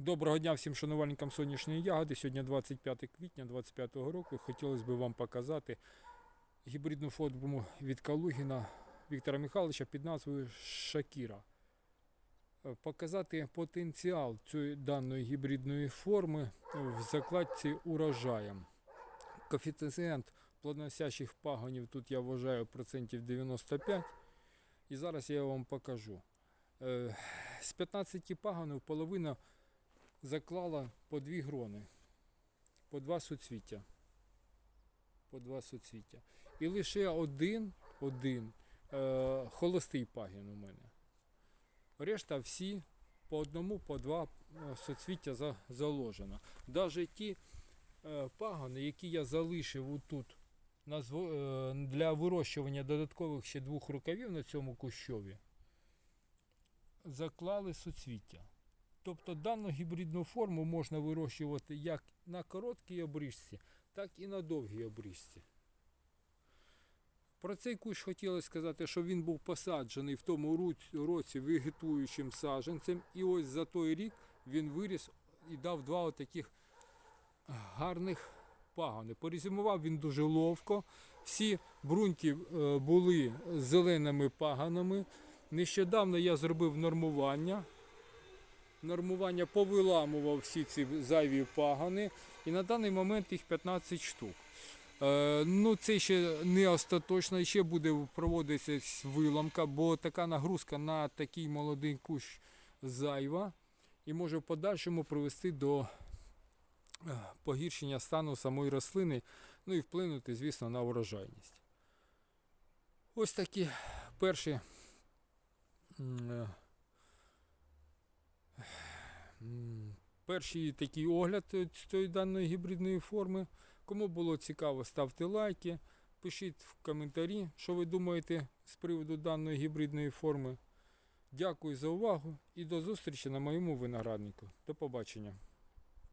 Доброго дня всім шанувальникам сонячної ягоди. Сьогодні 25 квітня 2025 року. Хотілося б вам показати гібридну форму від Калугіна Віктора Михайловича під назвою Шакіра. Е, Показати потенціал цієї даної гібридної форми в закладці урожаєм. Коефіцієнт плодоносящих пагонів тут я вважаю процентів 95. І зараз я вам покажу. Е, З 15 пагонів половина заклала по дві грони, по два суцвіття. По два суцвіття. І лише один, один е, холостий пагін у мене. Решта всі по одному, по два е, суцвіття за, заложено. Навіть ті е, пагони, які я залишив отут на е, для вирощування додаткових ще двох рукавів на цьому кущові, заклали суцвіття. Тобто дану гібридну форму можна вирощувати як на короткій обріжці, так і на довгій обріжці. Про цей кущ хотілося сказати, що він був посаджений в тому році вегетуючим саджанцем, і ось за той рік він виріс і дав два отаких гарних пагони. Порізумував він дуже ловко. Всі бруньки е, були зеленими паганами. Нещодавно я зробив нормування нормування повиламував всі ці зайві пагани, і на даний момент їх 15 штук. Е, ну, це ще не остаточно, ще буде проводитися виламка, бо така нагрузка на такий молодий кущ зайва і може в подальшому привести до е, погіршення стану самої рослини, ну і вплинути, звісно, на урожайність. Ось такі перші Перший такий огляд е, цієї даної гібридної форми. Кому було цікаво, ставте лайки, пишіть в коментарі, що ви думаєте з приводу даної гібридної форми. Дякую за увагу і до зустрічі на моєму винограднику. До побачення.